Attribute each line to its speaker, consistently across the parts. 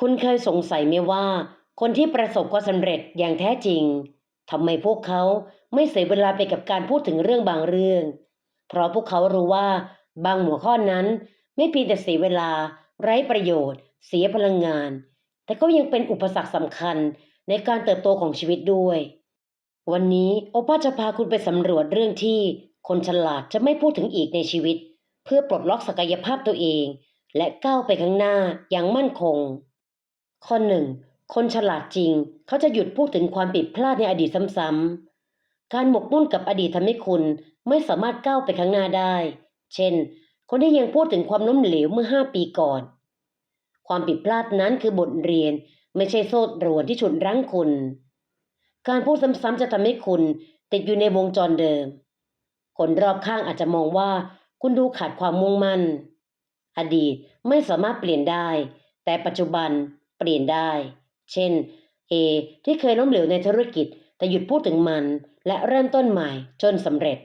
Speaker 1: คุณเคยสงสัยไหมว่า คนที่ประสบความสำเร็จอย่างแท้จริงทำไมพวกเขาไม่เสียเวลาไปกับการพูดถึงเรื่องบางเรื่อง เพราะพวกเขารู้ว่าบางหัวข้อนั้น ไม่เพียงแต่เสียเวลา ไร้ประโยชน์ เสียพลังงาน แต่ก็ยังเป็นอุปสรรคสำคัญในการเติบโตของชีวิตด้วย วันนี้โอป้าจะพาคุณไปสำรวจเรื่องที่คนฉลาดจะไม่พูดถึงอีกในชีวิต เพื่อปลดล็อกศักยภาพตัวเอง และก้าวไปข้างหน้าอย่างมั่นคง ข้อหนึ่งคนฉลาดจริง เขาจะหยุดพูดถึงความผิดพลาดในอดีตซ้ำๆ การหมกมุ่นกับอดีตทำให้คุณไม่สามารถก้าวไปข้างหน้าได้ เช่น คนที่ยังพูดถึงความล้มเหลวเมื่อห้าปีก่อน ความผิดพลาดนั้นคือบทเรียนไม่ใช่โซ่ตรวนที่ฉุดรั้งคุณ การพูดซ้ำๆจะทำให้คุณติดอยู่ในวงจรเดิม คนรอบข้างอาจจะมองว่าคุณดูขาดความมุ่งมั่น อดีตไม่สามารถเปลี่ยนได้ แต่ปัจจุบัน เปลี่ยนได้ เช่น A ที่เคยล้มเหลวในธุรกิจ แต่หยุดพูดถึงมัน และเริ่มต้นใหม่จนสำเร็จ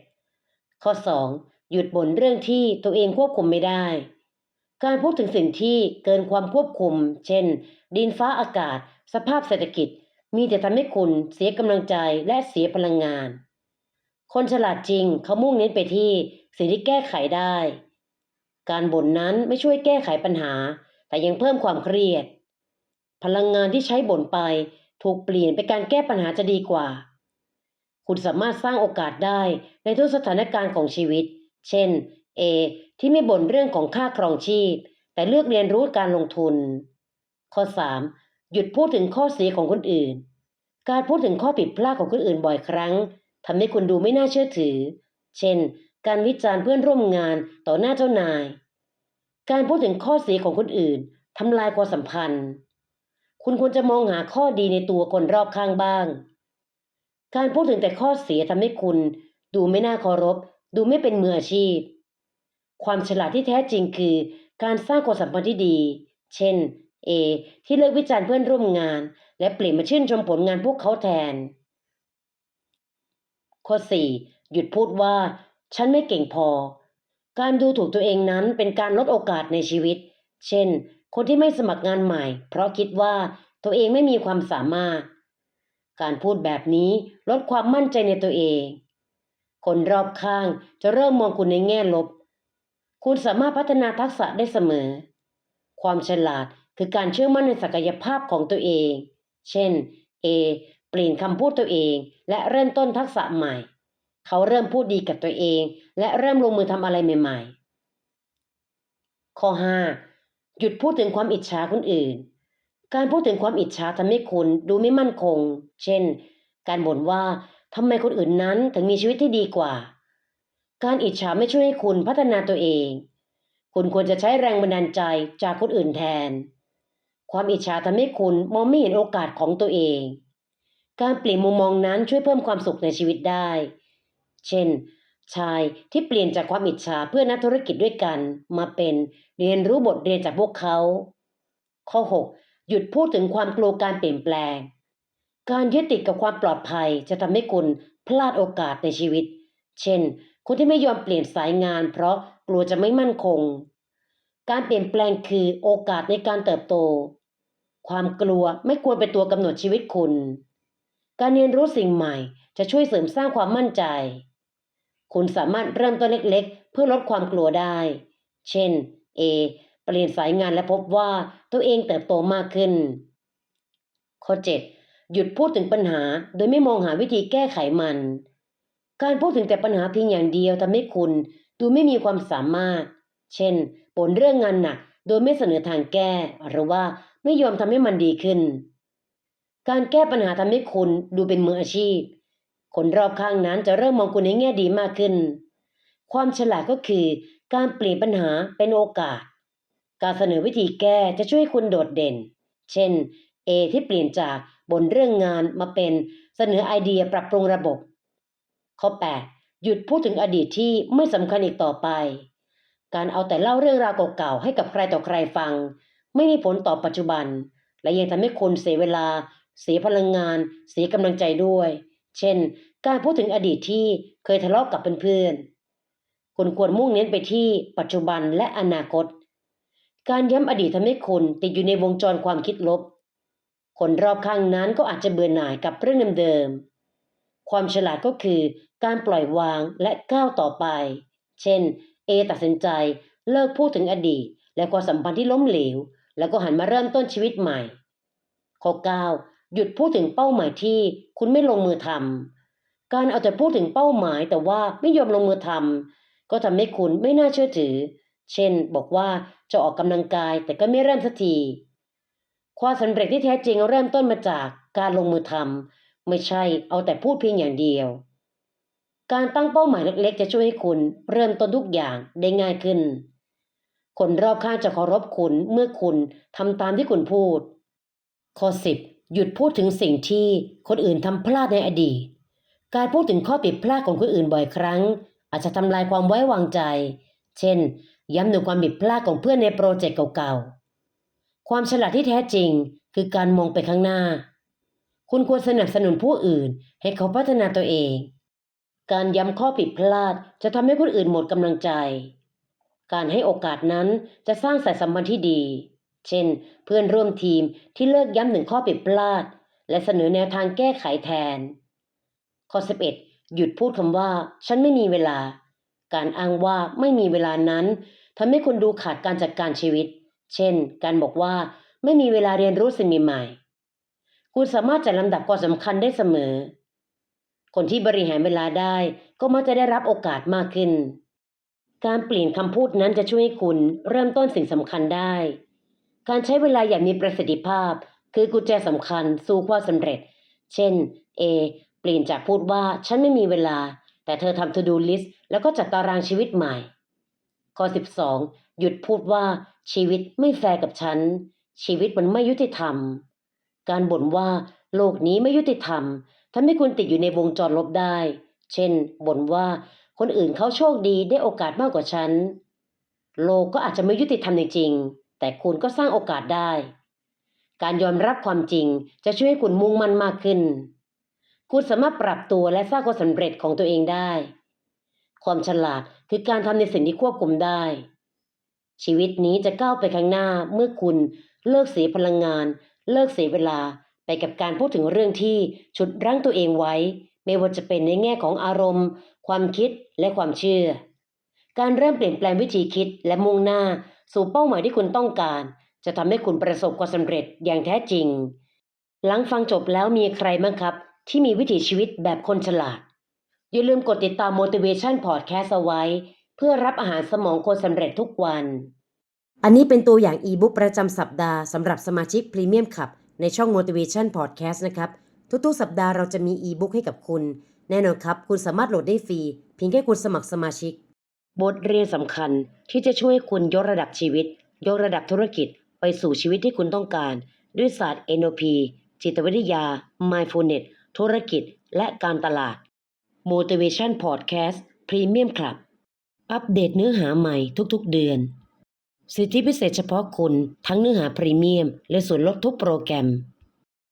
Speaker 1: ข้อ 2. หยุดบ่นเรื่องที่ตัวเองควบคุมไม่ได้ การพูดถึงสิ่งที่เกินความควบคุม เช่น ดินฟ้าอากาศ สภาพเศรษฐกิจ มีแต่ทำให้คุณเสียกำลังใจและเสียพลังงาน คนฉลาดจริงเขามุ่งเน้นไปที่สิ่งที่แก้ไขได้ การบ่นนั้นไม่ช่วยแก้ไขปัญหา แต่ยังเพิ่มความเครียด พลังงานที่ใช้บ่นไป ถูกเปลี่ยนไปการแก้ปัญหาจะดีกว่า คุณสามารถสร้างโอกาสได้ในทุกสถานการณ์ของชีวิต เช่น A ที่ไม่บ่นเรื่องของค่าครองชีพ แต่เลือกเรียนรู้การลงทุน ข้อ 3. หยุดพูดถึงข้อเสียของคนอื่น การพูดถึงข้อผิดพลาดของคนอื่นบ่อยครั้งทำให้คุณดูไม่น่าเชื่อถือ เช่น การวิจารณ์เพื่อนร่วมงานต่อหน้าเจ้านาย การพูดถึงข้อเสียของคนอื่นทำลายความสัมพันธ์ คุณควรจะมองหาข้อดีในตัวคนรอบข้างบ้าง การพูดถึงแต่ข้อเสียทำให้คุณ ดูไม่น่าเคารพ ดูไม่เป็นมืออาชีพ ความฉลาดที่แท้จริงคือ การสร้างความสัมพันธ์ที่ดี เช่น A ที่เลิกวิจารณ์เพื่อนร่วมงาน และเปลี่ยนมาชื่นชมผลงานพวกเขาแทน ข้อ 4. หยุดพูดว่า ฉันไม่เก่งพอ การดูถูกตัวเองนั้นเป็นการลดโอกาสในชีวิต เช่น คนที่ไม่สมัครงานใหม่ เพราะคิดว่าตัวเองไม่มีความสามารถ การพูดแบบนี้ลดความมั่นใจในตัวเอง คนรอบข้างจะเริ่มมองคุณในแง่ลบ คุณสามารถพัฒนาทักษะได้เสมอ ความฉลาดคือการเชื่อมั่นในศักยภาพของตัวเอง เช่น A เปลี่ยนคำพูดตัวเองและเริ่มต้นทักษะใหม่ เขาเริ่มพูดดีกับตัวเอง และเริ่มลงมือทำอะไรใหม่ ๆ ข้อ 5. หยุดพูดถึงความอิจฉาคนอื่น การพูดถึงความอิจฉาทำให้คุณดูไม่มั่นคง เช่น การบ่นว่าทำไมคนอื่นนั้นถึงมีชีวิตที่ดีกว่า การอิจฉาไม่ช่วยให้คุณพัฒนาตัวเอง คุณควรจะใช้แรงบันดาลใจจากคนอื่นแทน ความอิจฉาทำให้คุณมองไม่เห็นโอกาสของตัวเอง การเปลี่ยนมุมมองนั้นช่วยเพิ่มความสุขในชีวิตได้ เช่น ชายที่เปลี่ยนจากความอิจฉาเพื่อนักธุรกิจด้วยกัน มาเป็นเรียนรู้บทเรียนจากพวกเขา ข้อ 6. หยุดพูดถึงความกลัวการเปลี่ยนแปลง การยึดติดกับความปลอดภัยจะทำให้คุณพลาดโอกาสในชีวิต เช่นคนที่ไม่ยอมเปลี่ยนสายงาน เพราะกลัวจะไม่มั่นคง การเปลี่ยนแปลงคือโอกาสในการเติบโต ความกลัวไม่ควรเป็นตัวกำหนดชีวิตคุณ การเรียนรู้สิ่งใหม่จะช่วยเสริมสร้างความมั่นใจ คุณสามารถเริ่มต้นเล็กๆ เพื่อลดความกลัวได้ เช่น A เปลี่ยนสายงานและพบว่าตัวเองเติบโตมากขึ้น ข้อ 7. หยุดพูดถึงปัญหาโดยไม่มองหาวิธีแก้ไขมัน การพูดถึงแต่ปัญหาเพียงอย่างเดียวทำให้คุณดูไม่มีความสามารถ เช่นบ่นเรื่องงานหนักโดยไม่เสนอทางแก้ หรือว่าไม่ยอมทำให้มันดีขึ้น การแก้ปัญหาทำให้คุณดูเป็นมืออาชีพ คนรอบข้างนั้นจะเริ่มมองคุณในแง่ดีมากขึ้น ความฉลาดก็คือการเปลี่ยนปัญหาเป็นโอกาส การเสนอวิธีแก้จะช่วยคุณโดดเด่น เช่น A ที่เปลี่ยนจากบนเรื่องงานมาเป็นเสนอไอเดียปรับปรุงระบบ ข้อ 8. หยุดพูดถึงอดีตที่ไม่สำคัญอีกต่อไป การเอาแต่เล่าเรื่องราวเก่าๆให้กับใครต่อใครฟัง ไม่มีผลต่อปัจจุบัน และยังทำให้คุณเสียเวลา เสียพลังงาน เสียกำลังใจด้วย เช่น การพูดถึงอดีตที่เคยทะเลาะกับเพื่อนๆคุณควรมุ่งเน้นไปที่ปัจจุบันและอนาคต การย้ำอดีตทำให้คุณติดอยู่ในวงจรความคิดลบ คนรอบข้างนั้นก็อาจจะเบื่อหน่ายกับเรื่องเดิมๆ ความฉลาดก็คือการปล่อยวางและก้าวต่อไป เช่น เอตัดสินใจเลิกพูดถึงอดีต และความสัมพันธ์ที่ล้มเหลว แล้วก็หันมาเริ่มต้นชีวิตใหม่ข้อ9 หยุดพูดถึงเป้าหมายที่คุณไม่ลงมือทำการเอาแต่พูดถึงเป้าหมายแต่ว่าไม่ยอมลงมือทำก็ทำให้คุณไม่น่าเชื่อถือ เช่น บอกว่าจะออกกำลังกายแต่ก็ไม่เริ่มสักทีความสำเร็จที่แท้จริงเริ่มต้นมาจากการลงมือทำไม่ใช่เอาแต่พูดเพียงอย่างเดียว การตั้งเป้าหมายเล็กๆ จะช่วยให้คุณเริ่มต้นทุกอย่างได้ง่ายขึ้น คนรอบข้างจะเคารพคุณเมื่อคุณทำตามที่คุณพูดข้อ10 หยุดพูดถึงสิ่งที่คนอื่นทำพลาดในอดีต การพูดถึงข้อผิดพลาดของคนอื่นบ่อยครั้ง อาจจะทำลายความไว้วางใจ เช่น ย้ำถึงความผิดพลาดของเพื่อนในโปรเจกต์เก่าๆ ความฉลาดที่แท้จริงคือการมองไปข้างหน้า คุณควรสนับสนุนผู้อื่นให้เขาพัฒนาตัวเอง การย้ำข้อผิดพลาดจะทำให้คนอื่นหมดกำลังใจ การให้โอกาสนั้นจะสร้างสายสัมพันธ์ที่ดี เช่น เพื่อนร่วมทีมที่เลิกย้ำถึงข้อผิดพลาด และเสนอแนวทางแก้ไขแทน ข้อ 11 หยุดพูดคำว่า ฉันไม่มีเวลา การอ้างว่าไม่มีเวลานั้นทำให้คุณดูขาดการจัดการชีวิต เช่น การบอกว่าไม่มีเวลาเรียนรู้สิ่งใหม่ๆคุณสามารถจัดลำดับความสำคัญได้เสมอ คนที่บริหารเวลาได้ก็มักจะได้รับโอกาสมากขึ้น การเปลี่ยนคำพูดนั้นจะช่วยให้คุณเริ่มต้นสิ่งสำคัญได้ การใช้เวลาอย่างมีประสิทธิภาพ คือกุญแจสำคัญสู่ความสำเร็จ เช่น A เปลี่ยนจากพูดว่าฉันไม่มีเวลา แต่เธอทำ to do list แล้วก็จัดตารางชีวิตใหม่ ข้อ 12 หยุดพูดว่าชีวิตไม่แฟร์กับฉัน ชีวิตมันไม่ยุติธรรม การบ่นว่าโลกนี้ไม่ยุติธรรมทำให้คุณติดอยู่ในวงจรลบได้ เช่น บ่นว่าคนอื่นเขาโชคดีได้โอกาสมากกว่าฉัน โลกก็อาจจะไม่ยุติธรรมจริงๆ แต่คุณก็สร้างโอกาสได้ การยอมรับความจริงจะช่วยให้คุณมุ่งมั่นมากขึ้น คุณสามารถปรับตัวและสร้างความสำเร็จของตัวเองได้ ความฉลาดคือการทำในสิ่งที่ควบคุมได้ ชีวิตนี้จะก้าวไปข้างหน้าเมื่อคุณเลิกเสียพลังงาน เลิกเสียเวลาไปกับการพูดถึงเรื่องที่ฉุดรั้งตัวเองไว้ ไม่ว่าจะเป็นในแง่ของอารมณ์ ความคิดและความเชื่อ การเริ่มเปลี่ยนแปลงวิธีคิดและมุ่งหน้า สู่เป้าหมายที่คุณต้องการ จะทำให้คุณประสบความสำเร็จอย่างแท้จริง หลังฟังจบแล้วมีใครบ้างครับ ที่มีวิถีชีวิตแบบคนฉลาด อย่าลืมกดติดตาม motivation podcast เอาไว้ เพื่อรับอาหารสมองคนสำเร็จทุกวัน อันนี้เป็นตัวอย่างอีบุ๊กประจำสัปดาห์สำหรับสมาชิกพรีเมียมขับในช่อง motivation podcast นะครับ ทุกๆ สัปดาห์เราจะมีอีบุ๊กให้กับคุณ แน่นอนครับ คุณสามารถโหลดได้ฟรีเพียงแค่คุณสมัครสมาชิก บทเรียนสำคัญที่จะช่วยคุณยกระดับชีวิต ยกระดับธุรกิจไปสู่ชีวิตที่คุณต้องการ ด้วยศาสตร์ NLP จิตวิทยา Mindfulness ธุรกิจ และการตลาด Motivation Podcast Premium Club อัปเดตเนื้อหาใหม่ทุกๆเดือน สิทธิพิเศษเฉพาะคุณทั้งเนื้อหาพรีเมียม และส่วนลดทุกโปรแกรม